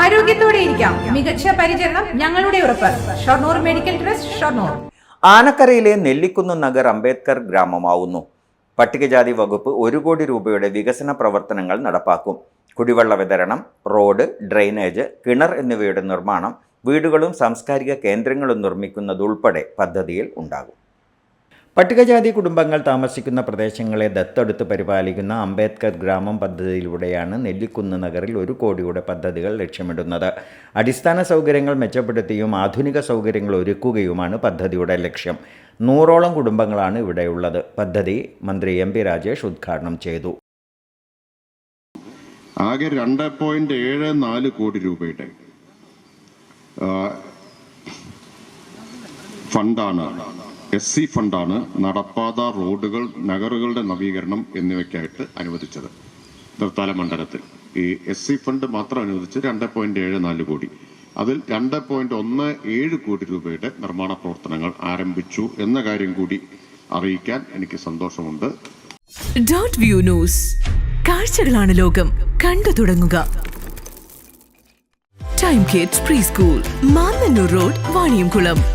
ആരോഗ്യത്തോടെ ഇരിക്കാം. മികച്ച പരിചരണം ഞങ്ങളുടെ ഉറപ്പ്. Shoranur medical trust Shoranur. ആനക്കരയിലെ Nellikunnu Nagar Ambedkar ഗ്രാമമാവുന്നു. പട്ടികജാതി വകുപ്പ് ഒരു കോടി രൂപയുടെ വികസന പ്രവർത്തനങ്ങൾ നടപ്പാക്കും. കുടിവെള്ള വിതരണം റോഡ് ഡ്രെയിനേജ് കിണർ എന്നിവയുടെ നിർമ്മാണം വീടുകളും സാംസ്കാരിക കേന്ദ്രങ്ങളും നിർമ്മിക്കുന്നതുൾപ്പെടെ പദ്ധതിയിൽ ഉണ്ടാകും. പട്ടികജാതി കുടുംബങ്ങൾ താമസിക്കുന്ന പ്രദേശങ്ങളെ ദത്തെടുത്ത് പരിപാലിക്കുന്ന അംബേദ്കർ ഗ്രാമം പദ്ധതിയിലൂടെയാണ് നെല്ലിക്കുന്ന് നഗറിൽ ഒരു കോടിയുടെ പദ്ധതികൾ ലക്ഷ്യമിടുന്നത്. അടിസ്ഥാന സൗകര്യങ്ങൾ മെച്ചപ്പെടുത്തിയും ആധുനിക സൗകര്യങ്ങൾ ഒരുക്കുകയുമാണ് പദ്ധതിയുടെ ലക്ഷ്യം. നൂറോളം കുടുംബങ്ങളാണ് ഇവിടെയുള്ളത്. പദ്ധതി മന്ത്രി എം പി രാജേഷ് ഉദ്ഘാടനം ചെയ്തു. ആകെ രണ്ട് പോയിന്റ് ഏഴ് നാല് കോടി രൂപയുടെ ഫണ്ടാണ്. എസ് സി ഫണ്ടാണ് നടപ്പാത റോഡുകൾ നഗറുകളുടെ നവീകരണം എന്നിവയ്ക്കായിട്ട് അനുവദിച്ചത്. നിർത്താല മണ്ഡലത്തിൽ. ഈ എസ് സി ഫണ്ട് മാത്രം അനുവദിച്ച് രണ്ട് പോയിന്റ് ഏഴ് നാല് കോടി. അതിൽ രണ്ട് പോയിന്റ് ഒന്ന് ഏഴ് കോടി രൂപയുടെ നിർമ്മാണ പ്രവർത്തനങ്ങൾ ആരംഭിച്ചു എന്ന കാര്യം കൂടി അറിയിക്കാൻ എനിക്ക് സന്തോഷമുണ്ട്. വ്യൂ ന്യൂസ് കാഴ്ചകളാണ് ലോകം. കണ്ടു തുടങ്ങുക. Time kids pre school Mannanur road Vaniyamkulam.